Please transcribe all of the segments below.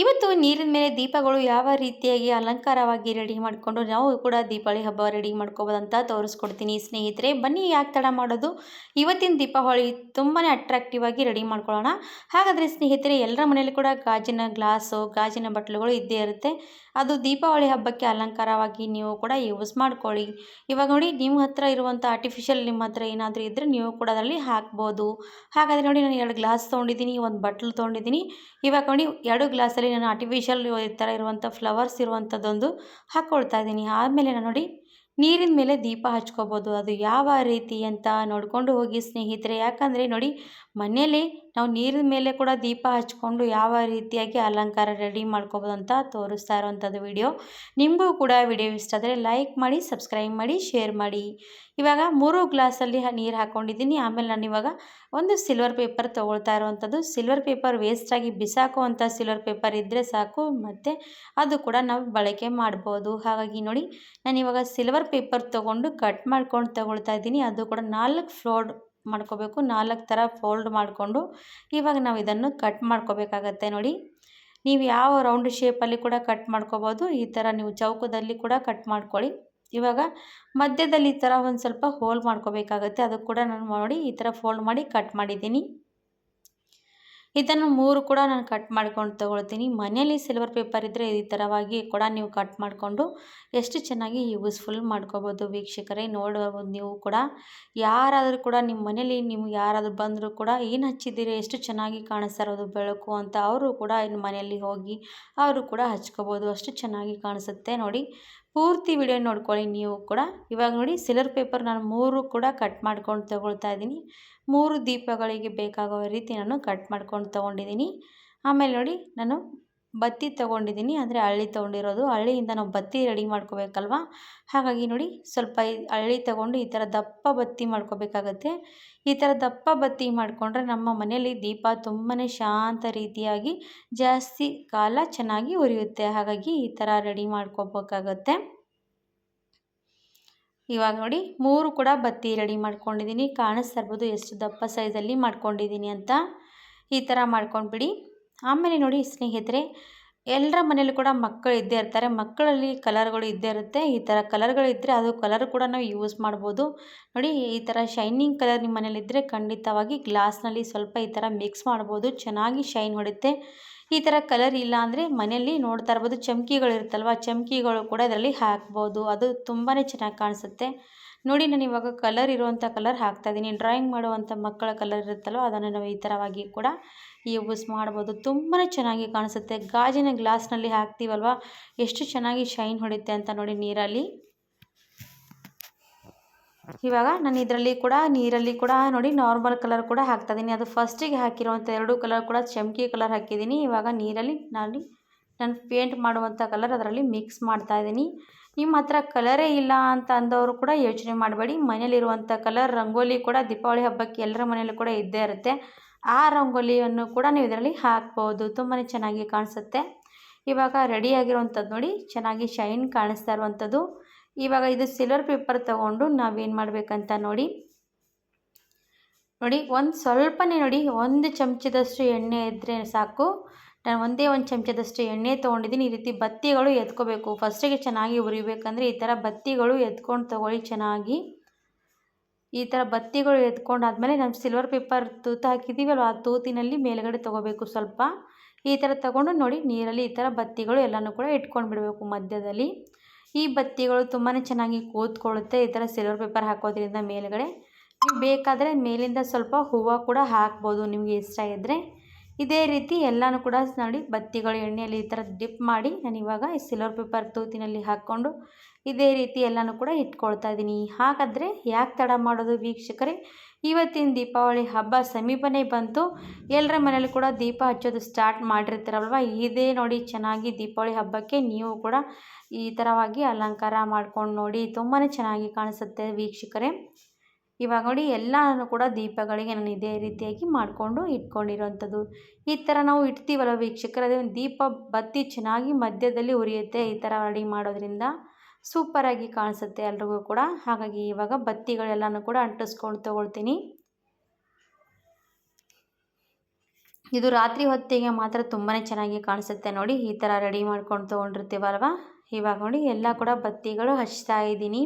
ಇವತ್ತು ನೀರಿನ ಮೇಲೆ ದೀಪಗಳು ಯಾವ ರೀತಿಯಾಗಿ ಅಲಂಕಾರವಾಗಿ ರೆಡಿ ಮಾಡಿಕೊಂಡು ನಾವು ಕೂಡ ದೀಪಾವಳಿ ಹಬ್ಬ ರೆಡಿ ಮಾಡ್ಕೋಬೋದಂತ ತೋರಿಸ್ಕೊಡ್ತೀನಿ. ಸ್ನೇಹಿತರೆ, ಬನ್ನಿ ಯಾಕೆ ತಡ ಮಾಡೋದು? ಇವತ್ತಿನ ದೀಪಾವಳಿ ತುಂಬಾ ಅಟ್ರಾಕ್ಟಿವ್ ಆಗಿ ರೆಡಿ ಮಾಡ್ಕೊಳ್ಳೋಣ. ಹಾಗಾದರೆ ಸ್ನೇಹಿತರೆ ಎಲ್ಲರ ಮನೇಲಿ ಕೂಡ ಗಾಜಿನ ಗ್ಲಾಸು, ಗಾಜಿನ ಬಟ್ಲುಗಳು ಇದ್ದೇ ಇರುತ್ತೆ. ಅದು ದೀಪಾವಳಿ ಹಬ್ಬಕ್ಕೆ ಅಲಂಕಾರವಾಗಿ ನೀವು ಕೂಡ ಯೂಸ್ ಮಾಡ್ಕೊಳ್ಳಿ. ಇವಾಗ ನೋಡಿ, ನಿಮ್ಮ ಹತ್ರ ಇರುವಂಥ ಆರ್ಟಿಫಿಷಿಯಲ್ ನಿಮ್ಮ ಹತ್ರ ಏನಾದರೂ ಇದ್ದರೆ ನೀವು ಕೂಡ ಅದರಲ್ಲಿ ಹಾಕ್ಬೋದು. ಹಾಗಾದರೆ ನೋಡಿ, ನಾನು ಎರಡು ಗ್ಲಾಸ್ ತೊಗೊಂಡಿದ್ದೀನಿ, ಒಂದು ಬಟ್ಲು ತೊಗೊಂಡಿದ್ದೀನಿ. ಇವಾಗ ನೋಡಿ, ಎರಡು ಗ್ಲಾಸಲ್ಲಿ ನಾನು ಆರ್ಟಿಫಿಷಿಯಲ್ ಈ ಥರ ಇರುವಂಥ ಫ್ಲವರ್ಸ್ ಇರುವಂಥದ್ದೊಂದು ಹಾಕ್ಕೊಳ್ತಾ ಇದ್ದೀನಿ. ಆಮೇಲೆ ನಾನು ನೋಡಿ, ನೀರಿನ ಮೇಲೆ ದೀಪ ಹಚ್ಕೋಬೋದು. ಅದು ಯಾವ ರೀತಿ ಅಂತ ನೋಡಿಕೊಂಡು ಹೋಗಿ ಸ್ನೇಹಿತರೆ. ಯಾಕಂದರೆ ನೋಡಿ, ಮನೆಯಲ್ಲಿ ನಾವು ನೀರಿನ ಮೇಲೆ ಕೂಡ ದೀಪ ಹಚ್ಕೊಂಡು ಯಾವ ರೀತಿಯಾಗಿ ಅಲಂಕಾರ ರೆಡಿ ಮಾಡ್ಕೋಬೋದು ಅಂತ ತೋರಿಸ್ತಾ ಇರುವಂಥದ್ದು ವಿಡಿಯೋ ನಿಮಗೂ ಕೂಡ ವಿಡಿಯೋ ಇಷ್ಟ ಆದರೆ ಲೈಕ್ ಮಾಡಿ ಸಬ್ಸ್ಕ್ರೈಬ್ ಮಾಡಿ ಶೇರ್ ಮಾಡಿ. ಇವಾಗ ಮೂರು ಗ್ಲಾಸಲ್ಲಿ ನೀರು ಹಾಕ್ಕೊಂಡಿದ್ದೀನಿ ಆಮೇಲೆ ನಾನು ಇವಾಗ ಒಂದು ಸಿಲ್ವರ್ ಪೇಪರ್ ತೊಗೊಳ್ತಾ ಇರುವಂಥದ್ದು. ಸಿಲ್ವರ್ ಪೇಪರ್ ವೇಸ್ಟಾಗಿ ಬಿಸಾಕುವಂಥ ಸಿಲ್ವರ್ ಪೇಪರ್ ಇದ್ದರೆ ಸಾಕು. ಮತ್ತು ಅದು ಕೂಡ ನಾವು ಬಳಕೆ ಮಾಡ್ಬೋದು. ಹಾಗಾಗಿ ನೋಡಿ, ನಾನು ಇವಾಗ ಸಿಲ್ವರ್ ಪೇಪರ್ ತೊಗೊಂಡು ಕಟ್ ಮಾಡ್ಕೊಂಡು ತೊಗೊಳ್ತಾ ಇದ್ದೀನಿ. ಅದು ಕೂಡ ನಾಲ್ಕು ಫ್ಲೋಡ್ ಮಾಡ್ಕೋಬೇಕು. ನಾಲ್ಕು ಥರ ಫೋಲ್ಡ್ ಮಾಡಿಕೊಂಡು ಇವಾಗ ನಾವು ಇದನ್ನು ಕಟ್ ಮಾಡ್ಕೋಬೇಕಾಗತ್ತೆ ನೋಡಿ. ನೀವು ಯಾವ ರೌಂಡ್ ಶೇಪಲ್ಲಿ ಕೂಡ ಕಟ್ ಮಾಡ್ಕೋಬೋದು. ಈ ಥರ ನೀವು ಚೌಕದಲ್ಲಿ ಕೂಡ ಕಟ್ ಮಾಡ್ಕೊಳ್ಳಿ. ಇವಾಗ ಮಧ್ಯದಲ್ಲಿ ಈ ಥರ ಒಂದು ಸ್ವಲ್ಪ ಹೋಲ್ ಮಾಡ್ಕೋಬೇಕಾಗತ್ತೆ. ಅದಕ್ಕೆ ಕೂಡ ನಾನು ನೋಡಿ ಈ ಥರ ಫೋಲ್ಡ್ ಮಾಡಿ ಕಟ್ ಮಾಡಿದ್ದೀನಿ. ಇದನ್ನು ಮೂರು ಕೂಡ ನಾನು ಕಟ್ ಮಾಡ್ಕೊಂಡು ತೊಗೊಳ್ತೀನಿ. ಮನೆಯಲ್ಲಿ ಸಿಲ್ವರ್ ಪೇಪರ್ ಇದ್ದರೆ ಈ ಥರವಾಗಿ ಕೂಡ ನೀವು ಕಟ್ ಮಾಡಿಕೊಂಡು ಎಷ್ಟು ಚೆನ್ನಾಗಿ ಯೂಸ್ಫುಲ್ ಮಾಡ್ಕೋಬೋದು ವೀಕ್ಷಕರೇ. ನೋಡ್ಬೋದು ನೀವು ಕೂಡ ಯಾರಾದರೂ ಕೂಡ ನಿಮ್ಮ ಮನೇಲಿ ನಿಮ್ಗೆ ಯಾರಾದರೂ ಬಂದರೂ ಕೂಡ ಏನು ಹಚ್ಚಿದ್ದೀರಿ, ಎಷ್ಟು ಚೆನ್ನಾಗಿ ಕಾಣಿಸ್ತಾ ಬೆಳಕು ಅಂತ ಅವರು ಕೂಡ ಇನ್ನು ಮನೆಯಲ್ಲಿ ಹೋಗಿ ಅವರು ಕೂಡ ಹಚ್ಕೋಬೋದು. ಅಷ್ಟು ಚೆನ್ನಾಗಿ ಕಾಣಿಸುತ್ತೆ ನೋಡಿ. ಪೂರ್ತಿ ವಿಡಿಯೋ ನೋಡ್ಕೊಳ್ಳಿ ನೀವು ಕೂಡ. ಇವಾಗ ನೋಡಿ ಸಿಲ್ವರ್ ಪೇಪರ್ ನಾನು ಮೂರು ಕೂಡ ಕಟ್ ಮಾಡ್ಕೊಂಡು ತೊಗೊಳ್ತಾ ಇದ್ದೀನಿ. ಮೂರು ದೀಪಗಳಿಗೆ ಬೇಕಾಗೋ ರೀತಿ ನಾನು ಕಟ್ ಮಾಡ್ಕೊಂಡು ತೊಗೊಂಡಿದ್ದೀನಿ. ಆಮೇಲೆ ನೋಡಿ, ನಾನು ಬತ್ತಿ ತೊಗೊಂಡಿದ್ದೀನಿ, ಅಂದರೆ ಹಳ್ಳಿ ತೊಗೊಂಡಿರೋದು. ಹಳ್ಳಿಯಿಂದ ನಾವು ಬತ್ತಿ ರೆಡಿ ಮಾಡ್ಕೋಬೇಕಲ್ವ? ಹಾಗಾಗಿ ನೋಡಿ, ಸ್ವಲ್ಪ ಹಳ್ಳಿ ತೊಗೊಂಡು ಈ ಥರ ದಪ್ಪ ಬತ್ತಿ ಮಾಡ್ಕೋಬೇಕಾಗತ್ತೆ. ಈ ಥರ ದಪ್ಪ ಬತ್ತಿ ಮಾಡಿಕೊಂಡ್ರೆ ನಮ್ಮ ಮನೆಯಲ್ಲಿ ದೀಪ ತುಂಬಾ ಶಾಂತ ರೀತಿಯಾಗಿ ಜಾಸ್ತಿ ಕಾಲ ಚೆನ್ನಾಗಿ ಉರಿಯುತ್ತೆ. ಹಾಗಾಗಿ ಈ ಥರ ರೆಡಿ ಮಾಡ್ಕೋಬೇಕಾಗತ್ತೆ. ಇವಾಗ ನೋಡಿ, ಮೂರು ಕೂಡ ಬತ್ತಿ ರೆಡಿ ಮಾಡ್ಕೊಂಡಿದ್ದೀನಿ. ಕಾಣಿಸ್ತಾ ಇರ್ಬೋದು ಎಷ್ಟು ದಪ್ಪ ಸೈಜಲ್ಲಿ ಮಾಡ್ಕೊಂಡಿದ್ದೀನಿ ಅಂತ. ಈ ಥರ ಮಾಡ್ಕೊಂಡ್ಬಿಡಿ. ಆಮೇಲೆ ನೋಡಿ ಸ್ನೇಹಿತರೆ ಎಲ್ಲರ ಮನೇಲಿ ಕೂಡ ಮಕ್ಕಳು ಇದ್ದೇ ಇರ್ತಾರೆ. ಮಕ್ಕಳಲ್ಲಿ ಕಲರ್ಗಳು ಇದ್ದೇ ಇರುತ್ತೆ. ಈ ಥರ ಕಲರ್ಗಳಿದ್ದರೆ ಅದು ಕಲರ್ ಕೂಡ ನಾವು ಯೂಸ್ ಮಾಡ್ಬೋದು. ನೋಡಿ ಈ ಥರ ಶೈನಿಂಗ್ ಕಲರ್ ನಿಮ್ಮ ಮನೇಲಿದ್ದರೆ ಖಂಡಿತವಾಗಿ ಗ್ಲಾಸ್ನಲ್ಲಿ ಸ್ವಲ್ಪ ಈ ಥರ ಮಿಕ್ಸ್ ಮಾಡ್ಬೋದು. ಚೆನ್ನಾಗಿ ಶೈನ್ ಹೊಡುತ್ತೆ ಈ ಥರ ಕಲರ್ ಇಲ್ಲ ಅಂದರೆ ಮನೆಯಲ್ಲಿ ನೋಡ್ತಾ ಇರ್ಬೋದು. ಚಮಕಿಗಳು ಇರುತ್ತಲ್ವ? ಚಮಕಿಗಳು ಕೂಡ ಇದರಲ್ಲಿ ಹಾಕ್ಬೋದು. ಅದು ತುಂಬಾ ಚೆನ್ನಾಗಿ ಕಾಣಿಸುತ್ತೆ. ನೋಡಿ, ನಾನು ಇವಾಗ ಕಲರ್ ಇರುವಂಥ ಕಲರ್ ಹಾಕ್ತಾ ಇದ್ದೀನಿ. ಡ್ರಾಯಿಂಗ್ ಮಾಡುವಂಥ ಮಕ್ಕಳ ಕಲರ್ ಇರುತ್ತಲ್ಲೋ ಅದನ್ನು ನಾವು ಈ ಥರವಾಗಿ ಕೂಡ ಯೂಸ್ ಮಾಡ್ಬೋದು. ತುಂಬಾ ಚೆನ್ನಾಗಿ ಕಾಣಿಸುತ್ತೆ. ಗಾಜಿನ ಗ್ಲಾಸ್ನಲ್ಲಿ ಹಾಕ್ತೀವಲ್ವ? ಎಷ್ಟು ಚೆನ್ನಾಗಿ ಶೈನ್ ಹೊಡುತ್ತೆ ಅಂತ ನೋಡಿ ನೀರಲ್ಲಿ. ಇವಾಗ ನಾನು ಇದರಲ್ಲಿ ಕೂಡ, ನೀರಲ್ಲಿ ಕೂಡ ನೋಡಿ ನಾರ್ಮಲ್ ಕಲರ್ ಕೂಡ ಹಾಕ್ತಾಯಿದ್ದೀನಿ ಅದು ಫಸ್ಟಿಗೆ ಹಾಕಿರುವಂಥ ಎರಡು ಕಲರ್ ಕೂಡ, ಚಮಕಿ ಕಲರ್ ಹಾಕಿದ್ದೀನಿ. ಇವಾಗ ನೀರಲ್ಲಿ ನಾನು ನಾನು ಪೇಂಟ್ ಮಾಡುವಂಥ ಕಲರ್ ಅದರಲ್ಲಿ ಮಿಕ್ಸ್ ಮಾಡ್ತಾ ಇದ್ದೀನಿ. ನಿಮ್ಮ ಹತ್ರ ಕಲರೇ ಇಲ್ಲ ಅಂತ ಅಂದವರು ಕೂಡ ಯೋಚನೆ ಮಾಡಬೇಡಿ. ಮನೇಲಿರುವಂಥ ಕಲರ್ ರಂಗೋಲಿ ಕೂಡ ದೀಪಾವಳಿ ಹಬ್ಬಕ್ಕೆ ಎಲ್ಲರ ಮನೇಲಿ ಕೂಡ ಇದ್ದೇ ಇರುತ್ತೆ. ಆ ರಂಗೋಲಿಯನ್ನು ಕೂಡ ನೀವು ಇದರಲ್ಲಿ ಹಾಕ್ಬೋದು. ತುಂಬಾ ಚೆನ್ನಾಗಿ ಕಾಣಿಸುತ್ತೆ. ಇವಾಗ ರೆಡಿಯಾಗಿರುವಂಥದ್ದು ನೋಡಿ, ಚೆನ್ನಾಗಿ ಶೈನ್ ಕಾಣಿಸ್ತಾ ಇರುವಂಥದ್ದು. ಇವಾಗ ಇದು ಸಿಲ್ವರ್ ಪೇಪರ್ ತಗೊಂಡು ನಾವೇನು ಮಾಡಬೇಕಂತ ನೋಡಿ. ನೋಡಿ, ಒಂದು ಸ್ವಲ್ಪನೇ ನೋಡಿ, ಒಂದು ಚಮಚದಷ್ಟು ಎಣ್ಣೆ ಇದ್ದರೆ ಸಾಕು. ನಾನು ಒಂದೇ ಒಂದು ಚಮಚದಷ್ಟು ಎಣ್ಣೆ ತೊಗೊಂಡಿದ್ದೀನಿ. ಈ ರೀತಿ ಬತ್ತಿಗಳು ಎತ್ಕೋಬೇಕು. ಫಸ್ಟಿಗೆ ಚೆನ್ನಾಗಿ ಉರಿಬೇಕಂದ್ರೆ ಈ ಥರ ಬತ್ತಿಗಳು ಎತ್ಕೊಂಡು ತೊಗೊಳ್ಳಿ ಚೆನ್ನಾಗಿ. ಈ ಥರ ಬತ್ತಿಗಳು ಎತ್ಕೊಂಡಾದ್ಮೇಲೆ ನಾವು ಸಿಲ್ವರ್ ಪೇಪರ್ ತೂತು ಹಾಕಿದ್ದೀವಲ್ವ ಆ ತೂತಿನಲ್ಲಿ ಮೇಲುಗಡೆ ತೊಗೋಬೇಕು ಸ್ವಲ್ಪ. ಈ ಥರ ತೊಗೊಂಡು ನೋಡಿ ನೀರಲ್ಲಿ ಈ ಥರ ಬತ್ತಿಗಳು ಎಲ್ಲನೂ ಕೂಡ ಇಟ್ಕೊಂಡು ಬಿಡಬೇಕು ಮಧ್ಯದಲ್ಲಿ. ಈ ಬತ್ತಿಗಳು ತುಂಬಾ ಚೆನ್ನಾಗಿ ಕೂತ್ಕೊಳ್ಳುತ್ತೆ ಈ ಥರ ಸಿಲ್ವರ್ ಪೇಪರ್ ಹಾಕೋದ್ರಿಂದ ಮೇಲುಗಡೆ. ನೀವು ಬೇಕಾದರೆ ಮೇಲಿಂದ ಸ್ವಲ್ಪ ಹೂವು ಕೂಡ ಹಾಕ್ಬೋದು ನಿಮಗೆ ಇಷ್ಟ ಇದ್ದರೆ ಇದೇ ರೀತಿ ಎಲ್ಲನೂ ಕೂಡ ನೋಡಿ, ಬತ್ತಿಗಳು, ಎಣ್ಣೆಯಲ್ಲಿ ಈ ಥರ ಡಿಪ್ ಮಾಡಿ ನಾನು ಇವಾಗ ಈ ಸಿಲ್ವರ್ ಪೇಪರ್ ತೂತಿನಲ್ಲಿ ಹಾಕ್ಕೊಂಡು ಇದೇ ರೀತಿ ಎಲ್ಲನೂ ಕೂಡ ಇಟ್ಕೊಳ್ತಾ ಇದ್ದೀನಿ. ಹಾಗಾದರೆ ಯಾಕೆ ತಡ ಮಾಡೋದು ವೀಕ್ಷಕರೇ? ಇವತ್ತಿನ ದೀಪಾವಳಿ ಹಬ್ಬ ಸಮೀಪನೇ ಬಂತು. ಎಲ್ಲರ ಮನೇಲಿ ಕೂಡ ದೀಪ ಹಚ್ಚೋದು ಸ್ಟಾರ್ಟ್ ಮಾಡಿರ್ತಾರಲ್ವ? ಇದೇ ನೋಡಿ ಚೆನ್ನಾಗಿ ದೀಪಾವಳಿ ಹಬ್ಬಕ್ಕೆ ನೀವು ಕೂಡ ಈ ಥರವಾಗಿ ಅಲಂಕಾರ ಮಾಡ್ಕೊಂಡು ನೋಡಿ ತುಂಬಾ ಚೆನ್ನಾಗಿ ಕಾಣಿಸುತ್ತೆ ವೀಕ್ಷಕರೇ. ಇವಾಗ ನೋಡಿ ಎಲ್ಲನೂ ಕೂಡ ದೀಪಗಳಿಗೆ ನಾನು ಇದೇ ರೀತಿಯಾಗಿ ಮಾಡಿಕೊಂಡು ಇಟ್ಕೊಂಡಿರೋವಂಥದ್ದು ಈ ಥರ ನಾವು ಇಡ್ತೀವಲ್ಲ ವೀಕ್ಷಕರ? ಅದೇ ದೀಪ ಬತ್ತಿ ಚೆನ್ನಾಗಿ ಮಧ್ಯದಲ್ಲಿ ಉರಿಯುತ್ತೆ ಈ ಥರ ರೆಡಿ ಮಾಡೋದ್ರಿಂದ ಸೂಪರಾಗಿ ಕಾಣಿಸುತ್ತೆ ಎಲ್ರಿಗೂ ಕೂಡ. ಹಾಗಾಗಿ ಇವಾಗ ಬತ್ತಿಗಳೆಲ್ಲನೂ ಕೂಡ ಅಂಟಿಸ್ಕೊಂಡು ತೊಗೊಳ್ತೀನಿ. ಇದು ರಾತ್ರಿ ಹೊತ್ತಿಗೆ ಮಾತ್ರ ತುಂಬಾ ಚೆನ್ನಾಗಿ ಕಾಣಿಸುತ್ತೆ ನೋಡಿ. ಈ ಥರ ರೆಡಿ ಮಾಡ್ಕೊಂಡು ತೊಗೊಂಡಿರ್ತೀವಲ್ವ? ಇವಾಗ ನೋಡಿ ಎಲ್ಲ ಕೂಡ ಬತ್ತಿಗಳು ಹಚ್ತಾ ಇದ್ದೀನಿ.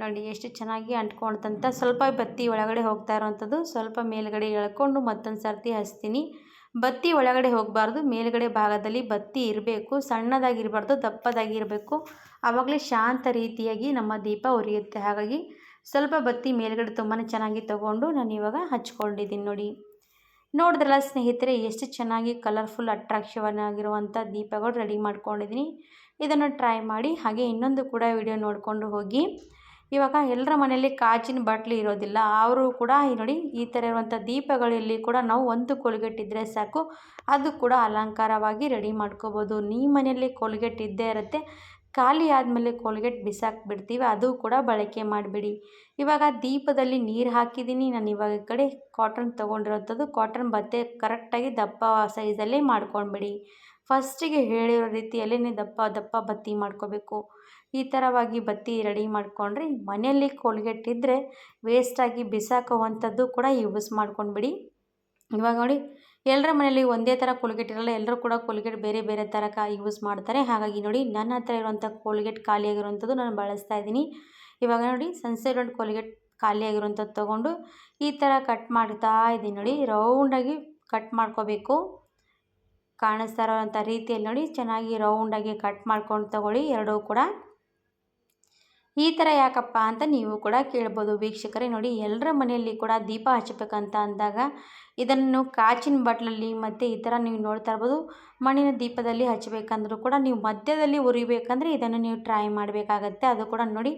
ನೋಡಿ, ಎಷ್ಟು ಚೆನ್ನಾಗಿ ಅಂಟ್ಕೊಳ್ತಂತ ಸ್ವಲ್ಪ ಬತ್ತಿ ಒಳಗಡೆ ಹೋಗ್ತಾ ಇರೋವಂಥದ್ದು, ಸ್ವಲ್ಪ ಮೇಲುಗಡೆ ಎಳ್ಕೊಂಡು ಮತ್ತೊಂದು ಸರ್ತಿ ಹಚ್ತೀನಿ. ಬತ್ತಿ ಒಳಗಡೆ ಹೋಗಬಾರ್ದು, ಮೇಲುಗಡೆ ಭಾಗದಲ್ಲಿ ಬತ್ತಿ ಇರಬೇಕು, ಸಣ್ಣದಾಗಿರಬಾರ್ದು, ದಪ್ಪದಾಗಿರಬೇಕು. ಆವಾಗಲೇ ಶಾಂತ ರೀತಿಯಾಗಿ ನಮ್ಮ ದೀಪ ಉರಿಯುತ್ತೆ ಹಾಗಾಗಿ ಸ್ವಲ್ಪ ಬತ್ತಿ ಮೇಲುಗಡೆ ತುಂಬಾ ಚೆನ್ನಾಗಿ ತೊಗೊಂಡು ನಾನು ಇವಾಗ ಹಚ್ಕೊಂಡಿದ್ದೀನಿ ನೋಡಿ. ನೋಡಿದ್ರಲ್ಲ ಸ್ನೇಹಿತರೆ, ಎಷ್ಟು ಚೆನ್ನಾಗಿ ಕಲರ್ಫುಲ್ ಅಟ್ರಾಕ್ಷನ್ ದೀಪಗಳು ರೆಡಿ ಮಾಡ್ಕೊಂಡಿದ್ದೀನಿ. ಇದನ್ನು ಟ್ರೈ ಮಾಡಿ, ಹಾಗೆ ಇನ್ನೊಂದು ಕೂಡ ವಿಡಿಯೋ ನೋಡಿಕೊಂಡು ಹೋಗಿ. ಇವಾಗ ಎಲ್ಲರ ಮನೆಯಲ್ಲಿ ಕಾಜಿನ ಬಾಟ್ಲಿ ಇರೋದಿಲ್ಲ. ಅವರು ಕೂಡ ನೋಡಿ ಈ ಥರ ಇರುವಂಥ ದೀಪಗಳಲ್ಲಿ ಕೂಡ ನಾವು ಒಂದು ಕೋಲ್ಗೇಟ್ ಇದ್ದರೆ ಸಾಕು. ಅದು ಕೂಡ ಅಲಂಕಾರವಾಗಿ ರೆಡಿ ಮಾಡ್ಕೋಬೋದು. ನಿಮ್ಮ ಮನೆಯಲ್ಲಿ ಕೋಲ್ಗೇಟ್ ಇದ್ದೇ ಇರುತ್ತೆ. ಖಾಲಿ ಆದಮೇಲೆ ಕೋಲ್ಗೇಟ್ ಬಿಸಾಕ್ಬಿಡ್ತೀವಿ. ಅದು ಕೂಡ ಬಳಕೆ ಮಾಡಿಬಿಡಿ. ಇವಾಗ ದೀಪದಲ್ಲಿ ನೀರು ಹಾಕಿದ್ದೀನಿ. ನಾನು ಇವಾಗ ಈ ಕಡೆ ಕಾಟನ್ ತೊಗೊಂಡಿರೋಂಥದ್ದು ಕಾಟನ್ ಬತ್ತೆ ಕರೆಕ್ಟಾಗಿ ದಪ್ಪ ಸೈಜಲ್ಲೇ ಮಾಡ್ಕೊಂಡ್ಬಿಡಿ. ಫಸ್ಟಿಗೆ ಹೇಳಿರೋ ರೀತಿಯಲ್ಲೇ ದಪ್ಪ ದಪ್ಪ ಬತ್ತಿ ಮಾಡ್ಕೋಬೇಕು. ಈ ಥರವಾಗಿ ಬತ್ತಿ ರೆಡಿ ಮಾಡಿಕೊಂಡ್ರೆ ಮನೆಯಲ್ಲಿ ಕೋಲ್ಗೆಟ್ ಇದ್ದರೆ ವೇಸ್ಟಾಗಿ ಬಿಸಾಕುವಂಥದ್ದು ಕೂಡ ಯೂಸ್ ಮಾಡ್ಕೊಂಡ್ಬಿಡಿ. ಇವಾಗ ನೋಡಿ ಎಲ್ಲರ ಮನೆಯಲ್ಲಿ ಒಂದೇ ಥರ ಕೋಲ್ಗೆಟ್ ಇರಲ್ಲ ಎಲ್ಲರೂ ಕೂಡ ಕೋಲ್ಗೆಟ್ ಬೇರೆ ಬೇರೆ ಥರ ಕಾ ಯೂಸ್ ಮಾಡ್ತಾರೆ. ಹಾಗಾಗಿ ನೋಡಿ, ನನ್ನ ಹತ್ರ ಇರುವಂಥ ಕೋಲ್ಗೆಟ್ ಖಾಲಿಯಾಗಿರುವಂಥದ್ದು ನಾನು ಬಳಸ್ತಾ ಇದ್ದೀನಿ. ಇವಾಗ ನೋಡಿ ಸನ್ಸೈಡ್ ಕೋಲ್ಗೆಟ್ ಖಾಲಿಯಾಗಿರುವಂಥದ್ದು ತೊಗೊಂಡು ಈ ಥರ ಕಟ್ ಮಾಡ್ತಾ ಇದ್ದೀನಿ ನೋಡಿ. ರೌಂಡಾಗಿ ಕಟ್ ಮಾಡ್ಕೋಬೇಕು. ಕಾಣಿಸ್ತಾ ಇರೋವಂಥ ರೀತಿಯಲ್ಲಿ ನೋಡಿ, ಚೆನ್ನಾಗಿ ರೌಂಡಾಗಿ ಕಟ್ ಮಾಡ್ಕೊಂಡು ತಗೊಳ್ಳಿ. ಎರಡೂ ಕೂಡ ಈ ಥರ ಯಾಕಪ್ಪ ಅಂತ ನೀವು ಕೂಡ ಕೇಳ್ಬೋದು. ವೀಕ್ಷಕರೇ ನೋಡಿ ಎಲ್ಲರ ಮನೆಯಲ್ಲಿ ಕೂಡ ದೀಪ ಹಚ್ಚಬೇಕಂತ ಅಂದಾಗ ಇದನ್ನು ಕಾಚಿನ ಬಾಟ್ಲಲ್ಲಿ ಮತ್ತು ಈ ಥರ ನೀವು ನೋಡ್ತಾ ಇರ್ಬೋದು. ಮಣ್ಣಿನ ದೀಪದಲ್ಲಿ ಹಚ್ಚಬೇಕಂದ್ರೂ ಕೂಡ ನೀವು ಮಧ್ಯದಲ್ಲಿ ಉರಿಬೇಕಂದ್ರೆ ಇದನ್ನು ನೀವು ಟ್ರೈ ಮಾಡಬೇಕಾಗತ್ತೆ. ಅದು ಕೂಡ ನೋಡಿ,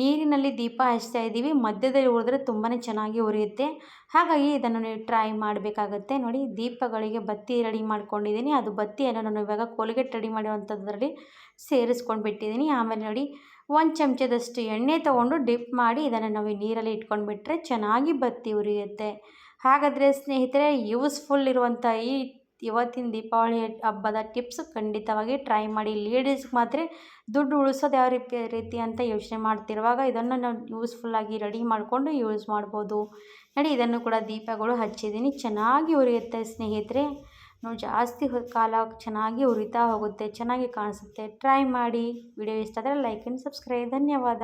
ನೀರಿನಲ್ಲಿ ದೀಪ ಹಚ್ತಾ ಇದ್ದೀವಿ. ಮಧ್ಯದಲ್ಲಿ ಉರಿದ್ರೆ ತುಂಬಾ ಚೆನ್ನಾಗಿ ಉರಿಯುತ್ತೆ. ಹಾಗಾಗಿ ಇದನ್ನು ನೀವು ಟ್ರೈ ಮಾಡಬೇಕಾಗತ್ತೆ. ನೋಡಿ, ದೀಪಗಳಿಗೆ ಬತ್ತಿ ರೆಡಿ ಮಾಡ್ಕೊಂಡಿದ್ದೀನಿ. ಅದು ಬತ್ತಿಯನ್ನು ನಾನು ಇವಾಗ ಕೋಲ್ಗೆಟ್ ರೆಡಿ ಮಾಡಿರುವಂಥದ್ರಲ್ಲಿ ಸೇರಿಸ್ಕೊಂಡು ಬಿಟ್ಟಿದ್ದೀನಿ ಆಮೇಲೆ ನೋಡಿ ಒಂದು ಚಮಚದಷ್ಟು ಎಣ್ಣೆ ತೊಗೊಂಡು ಡಿಪ್ ಮಾಡಿ ಇದನ್ನು ನಾವು ನೀರಲ್ಲಿ ಇಟ್ಕೊಂಡ್ಬಿಟ್ರೆ ಚೆನ್ನಾಗಿ ಬತ್ತಿ ಉರಿಯುತ್ತೆ. ಹಾಗಾದರೆ ಸ್ನೇಹಿತರೆ, ಯೂಸ್ಫುಲ್ ಇರುವಂಥ ಈ ಇವತ್ತಿನ ದೀಪಾವಳಿ ಹಬ್ಬದ ಟಿಪ್ಸ್ ಖಂಡಿತವಾಗಿ ಟ್ರೈ ಮಾಡಿ. ಲೇಡೀಸ್ಗೆ ಮಾತ್ರ ದುಡ್ಡು ಉಳಿಸೋದು ಯಾವ ರೀತಿ ರೀತಿ ಅಂತ ಯೋಚನೆ ಮಾಡ್ತಿರುವಾಗ ಇದನ್ನು ನಾವು ಯೂಸ್ಫುಲ್ಲಾಗಿ ರೆಡಿ ಮಾಡಿಕೊಂಡು ಯೂಸ್ ಮಾಡ್ಬೋದು. ನೋಡಿ, ಇದನ್ನು ಕೂಡ ದೀಪಗಳು ಹಚ್ಚಿದ್ದೀನಿ. ಚೆನ್ನಾಗಿ ಉರಿಯುತ್ತೆ ಸ್ನೇಹಿತರೆ. ನಾವು ಜಾಸ್ತಿ ಕಾಲ ಚೆನ್ನಾಗಿ ಉರಿತಾ ಹೋಗುತ್ತೆ, ಚೆನ್ನಾಗಿ ಕಾಣಿಸುತ್ತೆ. ಟ್ರೈ ಮಾಡಿ. ವಿಡಿಯೋ ಇಷ್ಟ ಆದರೆ ಲೈಕ್ ಆ್ಯಂಡ್ ಸಬ್ಸ್ಕ್ರೈಬ್ ಧನ್ಯವಾದ.